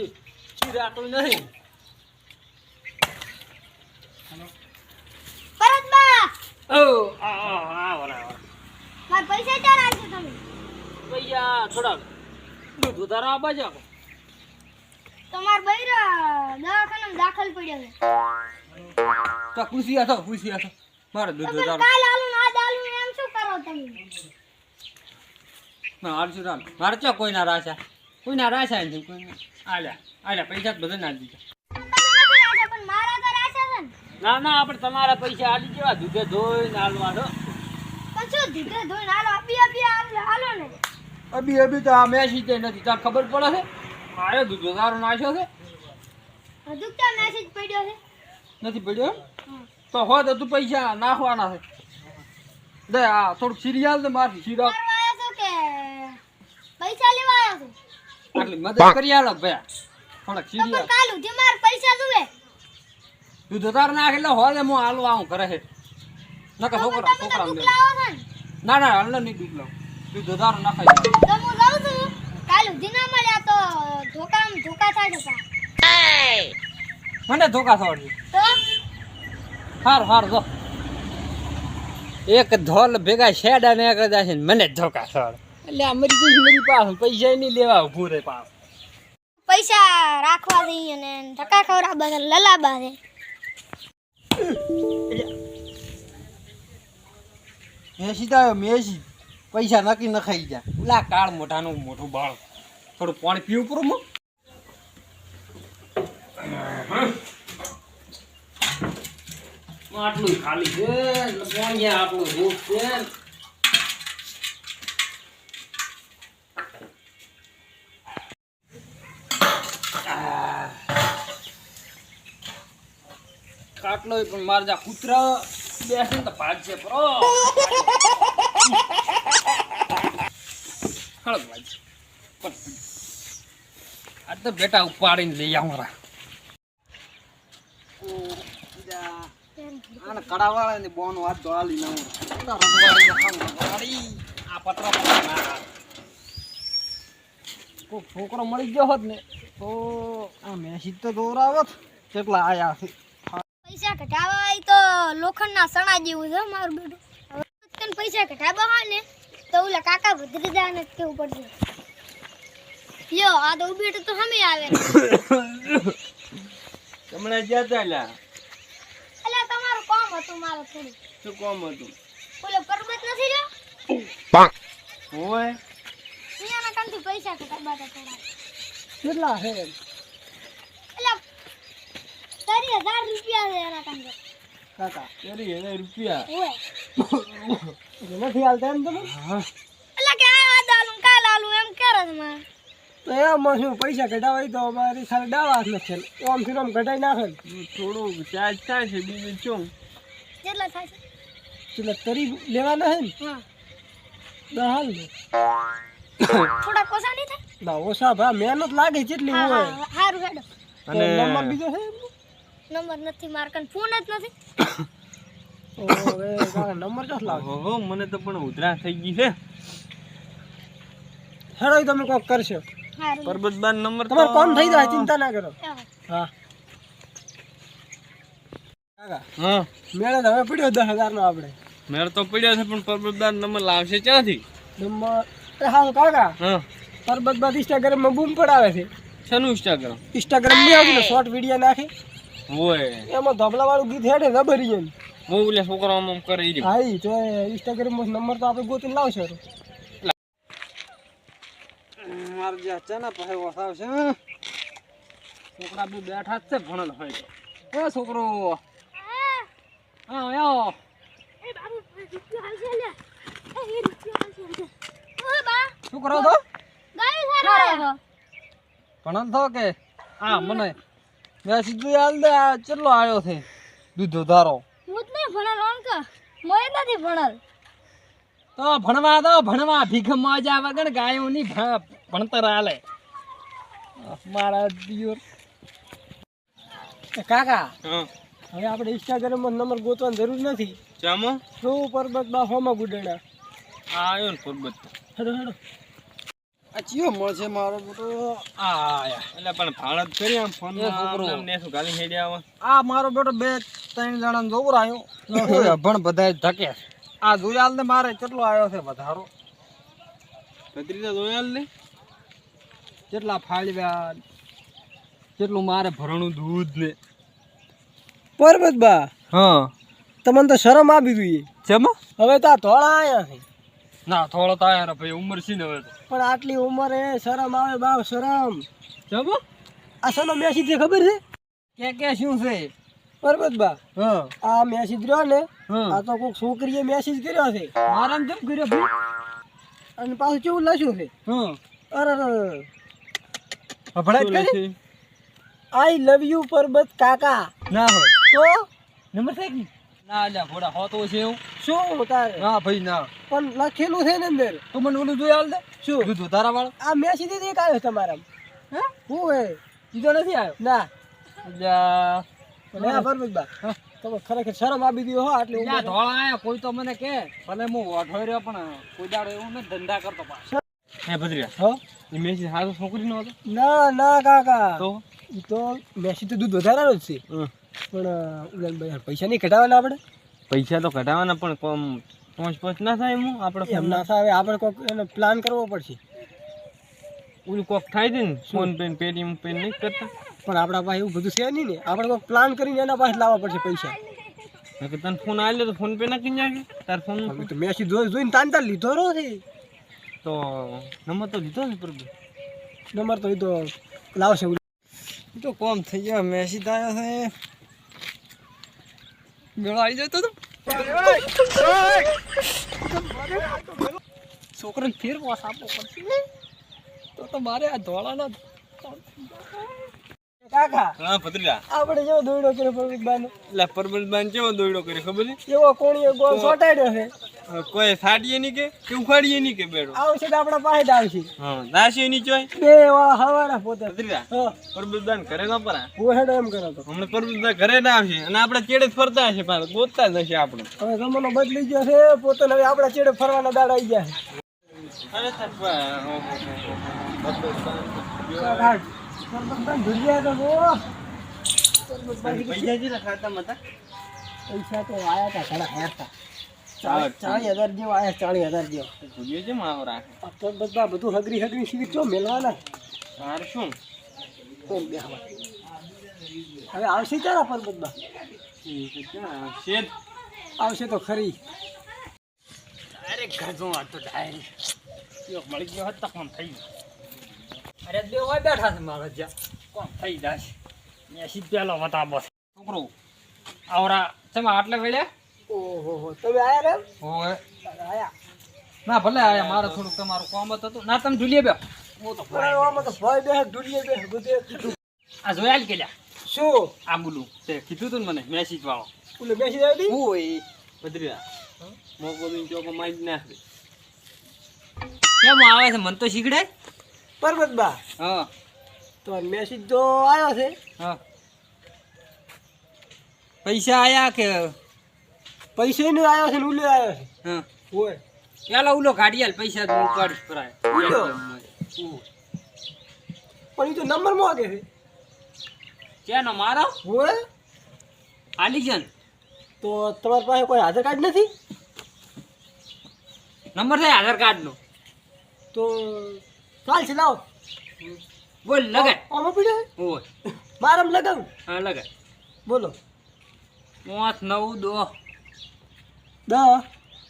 હજી ચીરાતું નહીં. ઓ આ આ આ વરા વરા. પૈસા ચાર આવશે તમે? પૈસા થોડાક દૂધ વધારે આપવા જાવ તમાર બૈરા દવાખાનામાં દાખલ પડ્યો છે. તો ખુશી હતો ખુશી હતો મારે દૂધ વધારો કાલ આલું ને આજ આલું ને એમ શું કરો તમે? ના રામ મારે ચો કોઈના રાશા કોઈના રાશા નથી કોઈ આલા આલા પૈસા બધા ના દીધા. મારા ને, ના ના આપણે તમારા પૈસા આલી જેવા દૂધે ધોઈને હાલવાનો ને અભી અભી તો આ મેસી તે નથી. તાર ખબર પડે છે? મારે દૂધો વધારો નાખ્યો છે. હજુ મેસેજ છે નથી પડ્યો તો હો તો તું પૈસા નાખવાના છે. દે, આ થોડુંક સિરિયલ ને છો કે? પૈસા લેવા આટલી મદદ કરી આલો ભયા થોડાક તો પણ સિરિયલ. કાલ માર પૈસા એટલે ને હું આલો આવું કરે છે નકર છોકરા તો છોકરા દુઃખ ને. ના ના હાલ નહીં દૂધ લાવ દૂધ વધારો નાખાય તો હું જાઉં છું. કાલ સુધી ના મળ્યા તો ધોકા ધોકા થાય છે મને ધોકા થવાડજો. તો? હાર હાર જો. એક ધોલ ભેગા શેડ અને એક છે ને મને જ ધોકા થવાડ. એટલે આ મરી જઈશ પાસે પૈસા નહીં લેવા ઉભું રહે પાસ પૈસા રાખવા દઈ અને ધક્કા ખવડાવવા છે લલાબા છે મેસી તો મેસી. પૈસા નક્કી ન ખાઈ જા ઓલા કાળ મોઢાનું મોટું બાળ. થોડું પાણી પીવું પૂરું મો આટલું ખાલી છે પાણી આટલું રૂપ છે કાટલો પણ મારે જા કૂતરા બેસે ને તો ભાગશે પરો હળદ ભાઈ આ તો બેટા ઉપાડીને લઈ આવું રા. આને કડાવાળા ને બોન વાત તો આલી ના રંગવાળી ખાવું રંગવાળી. આ પતરા પતરા કોઈ છોકરો મળી ગયો હોત ને તો આ મેસી તો દોરાવત. કેટલા આયા છે. લોખંડના સણા જેવું છે મારું બેટું. તને પૈસા ઘટાડવા હોય ને તો ઓલા કાકા ભદ્રજાને જ કેવું પડશે. લ્યો આ તો બેટું તો હમે આવે. હમણાં જ્યાં લ્યા. એટલે તમારું કામ હતું મારું થોડું. શું કોમ હતું? ઓલો પરબત નથી રહ્યો? હોય. અહીંયાના કામથી પૈસા ઘટાવા હતા થોડા. કેટલા છે? એટલે તારી હજાર રૂપિયા છે એના કામ કાકા તેરી હજાર રૂપિયા. હોય નથી હાલતા એમ તમે? એટલે કે આ આ દાલું કાલ આલું એમ કરે છે માં તો એમાં શું પૈસા ઘટાવાય તો અમારી ખાલી દાવા જ નથી ઓમથી ઓમ નાખે થોડું ચાર્જ થાય છે બીજું શું? કેટલા થાય છે. તરી લેવાના હે ને? હાલ થોડા કોસા નહીં થાય? ના ઓછા ભા મહેનત લાગે જેટલી હા, હોય. હા, હેડો. અને નંબર બીજો છે નંબર નથી મારકન ફોન જ નથી. નંબર લાગે મને તો પણ ઉધરા થઈ ગઈ છે. હેડો તમે કોક કરશો. હારું. પરબતબાન નંબર તમારે કોમ થઈ જાય ચિંતા ના કરો. હા. હા. કાકા હા. મેળે તો હવે પડ્યો દસ હજાર નો આપણે. મેળ તો પડ્યો છે પણ પરબતબાન નંબર લાવશે ક્યાંથી? નંબર હા કાકા હા. પરબત બાદ ઇન્સ્ટાગ્રામમાં બૂમ પડાવે છે. શેનું ઇન્સ્ટાગ્રામ ઇન્સ્ટાગ્રામની આવતું શોર્ટ વીડિયો નાખી. હોય. એમાં ધબલા વાળું ગીત હેડે રબરી એમ. હું ઓલે છોકરો આમ આમ કરે ઈ. હા ઈ તો ઇન્સ્ટાગ્રામમાં નંબર તો આપણે ગોતીને લાવશે મારે જે અચાનક પાસે વસાવશે છોકરા બી બેઠા જ છે ભણેલ હોય તો. એ છોકરો. હા. આયો એ બાબુ રૂપિયો હાલશે લે એ એ હાલશે લે. બા શું કરો તો ગાય સારો ભણેલ થો કે? હા મને. મેં સીધું હાલ દે આ કેટલો આવ્યો છે? દૂધો ધારો હું જ નહીં ભણેલ ઓન કે. મોય નથી ભણેલ. તો ભણવા દો ભણવા. ભીખ મજા વગર ગાયો ની ભણતર હાલે. મારા દિયોર. કાકા હવે આપણે ઇન્સ્ટાગ્રામમાં નંબર ગોતવાની જરૂર નથી. ચામો શું પરબત બા હોમાં ગુડેડા આવ્યો ને પરબત. હેડો હેડો. આ ચિયો મળશે મારો બેટો. આ. એટલે પણ ભાડત કરી આમ ફોન ને શું ગાલી હેડ્યા આવા. આ મારો બેટો બે ત્રણ જણા ધકે આ જોયાલ ને મારે કેટલો આવ્યો છે વધારો? ભત્રીજા જોયાલ ને. કેટલા ફાળવ્યા? કેટલું મારે ભરણું દૂધ ને. પરબત બા હા. તમને તો શરમ આવી ગઈ જમા હવે તો આ ધોળા આયા છે. ના થોડો તો આયા ભાઈ ઉંમર છે ને હવે પણ આટલી ઉંમરે શરમ આવે બાપ શરમ. જબો આ સનો મેસેજ છે ખબર છે? કે કે શું છે? પરબત બા. હા. આ મેસેજ રહ્યો ને આ તો કોઈક છોકરીએ મેસેજ કર્યો છે. મારામ કેમ કર્યો ભાઈ? અને પાછું કેવું લખ્યું છે? હા. અરે અરે ભભડાઈ કરી? આઈ લવ યુ પરબત કાકા. ના હોય. તો? નંબર કે? ના અલ્યા ઘોડા હોતો છે એવું. શું તારે? ના ભાઈ ના. પણ લખેલું છે ને અંદર. તો મને ઓલું જોઈ દે. શું? દૂધ વધારા વાળો આ મેં સીધી એક આવ્યો તમારા હે? હું હે બીજો નથી આવ્યો? ના. અલ્યા ના પરબત બા તમે ખરેખર શરમ આપી દીધો હો આટલી ના. ધોળા આયા કોઈ તો મને કે. ભલે હું ઓઠો રહ્યો પણ કોઈ દાડો એવું ને ધંધા કરતો પાછો. હે ભદ્રિયા. હો? એ મેસેજ હારો છોકરીનો હતો? ના ના કાકા. તો? તો મેસી તો દૂધ વધારાનો જ છે. પણ અ, ઉલાન ભાઈ પૈસા નહીં કઢાવવાના આપણે? પૈસા તો કઢાવવાના પણ કોમ પાંચ પાંચ ના થાય એમ આપણે એમ ના થાય આપણે કોઈક એનો પ્લાન કરવો પડશે. ઓલું કોક થાય છે ને ફોન પે પેટીએમ પે નહીં કરતા? પણ આપણા પાસે એવું બધું છે નહીં ને આપણે કોઈક પ્લાન કરીને એના પાસે લાવવા પડશે પૈસા. કે તને ફોન આવેલો તો ફોન પે કરી નાખે તાર ફોન હવે તો મેસેજ જોઈ જોઈને તાન તાર લીધો રહો છે. તો નંબર તો લીધો ને પ્રભુ? નંબર તો લીધો લાવશે તો કોમ થઈ ગયો મેસેજ આવ્યો છે. મેળો આવી જતો તો. છોકરાને ફેર વાસ આપવો પડશે. તો તો મારે આ ધોળાના કાકા હા ભદ્રિયા આપણે જેવો દોડ્યો કર્યો લે એટલે બાન કેવો દોડો કર્યો ખબર છે? એવો કોણીએ ગોળ સોટાડ્યો છે. કોઈ સાડીએ નહીં કે કે ઉખાડીએ ની કે બેડો? આવશે તો આપણા પાસે જ આવશે. હા નાશી ની ચોય? બે વાળા હવાના પોતે. હા. પરબતબાન ઘરે ન પરા ઓહેડો હેડો એમ કરો તો. હમણે પરબતબાન ઘરે ના આવશે અને આપણે ચેડે જ ફરતા હશે પણ ગોતતા જ હશે આપણે. હવે જમાનો બદલી ગયો છે પોતે હવે આપણા ચેડે ફરવાના દાડા આવી ગયા છે. અરે તાર પા- ઓહો, ઓહો, ઓહો. કાકા, પરબતબાન ધૂળિયા તો? જુઓ. પૈસા જી ખાતા મતા પૈસા તો આયા હતા ઘણા હેરતા ચાલીસ હજાર જેવો આયા ચાળી હજાર જેવો. ભૂલ્યો છે મારો રાખે બધું હગરી હગરી સીવી ચો મેળવાના તાર શું? કોણ બેહવા? હવે આવશે પરબતબા શેત આવશે તો ખરી. અરે ગજો આ તો ડાયરી. મળી ગયો હતો કોમ થઈ ગયું? અરે બે હોય બેઠા છે મારા જ્યાં. કોણ થઈ જાય મેસેજ પેલો બસ છોકરો આવરા તમે આટલે વેળ્યા? ઓહો હો તમે આયા રે આયા? ના ભલે આયા મારે થોડુંક તમારું કોમ હતું. ના તમે ઝૂલીએ બે હું તો આમાં તો ભય બે ઢૂંઢીએ બે બધે આ જોયા કેલ્યા શું? આ બોલું તે કીધું તું મને મેસેજ વાળો. ઓલે મેસેજ આવી ઓય. ભદ્રિયા મોકો દઈને ચોકો મારી ના કેમ આવે છે? મન તો શીખડે પરબતબા હા. તો મેસેજ તો આવ્યો છે. હા. પૈસા આયા કે પૈસા નો આવ્યો છે ને ઉલે આવ્યો છે. હા. ઓય પેલા ઉલો કાઢી આલ પૈસા હું કાઢીશ પરાય ઉલો? પણ એ તો નંબર માંગે છે. ચેનો મારો? ઓય આલી જન તો તમારી પાસે કોઈ આધાર કાર્ડ નથી? નંબર થાય આધાર કાર્ડ નો તો ચાલશે લાવો. બોલ લગાડ આમાં પીડે? ઓય મારામ લગાવ. હા લગાડ બોલો. પાંચ નવ દો. દસ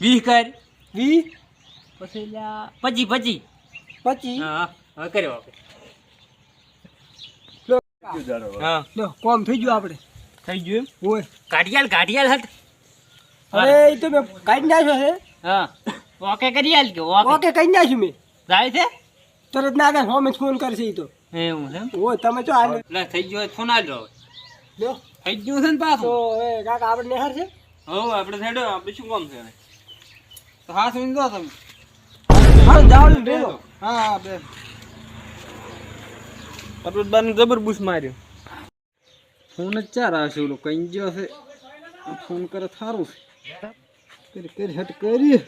વીસ કર. વીસ પછી લ્યા પચી પચી હા હા કર્યો આપણે હા. લો કોમ થઈ ગયું આપણે થઈ ગયું હોય. કાઢિયાલ કાઢિયાલ હટ. હવે એ તો મેં કાઢી નાખ્યો છે. હા. ઓકે કરી આલ કે ઓકે. ઓકે કાઢી નાખ્યું મેં. જાય છે? તરત ના આગળ હોમે ફોન કરશે એ તો. એવું છે એમ? તમે તો હાલ. થઈ ગયો ફોન આલ્યો હવે. લ્યો થઈ ગયું છે ને તો પાછું એ કાકા આપણે નિહાર છે? હવે આપણે સાઈડ આપણે શું કામ છે તો હા સુન દો તમે. હા હા હા બે પરબતબાન જબર બૂસ માર્યો. ફોન જ ચાર આવશે ઓલો કઈ ગયો છે? ફોન કરે સારું છે. કરી કરી હટ કરી.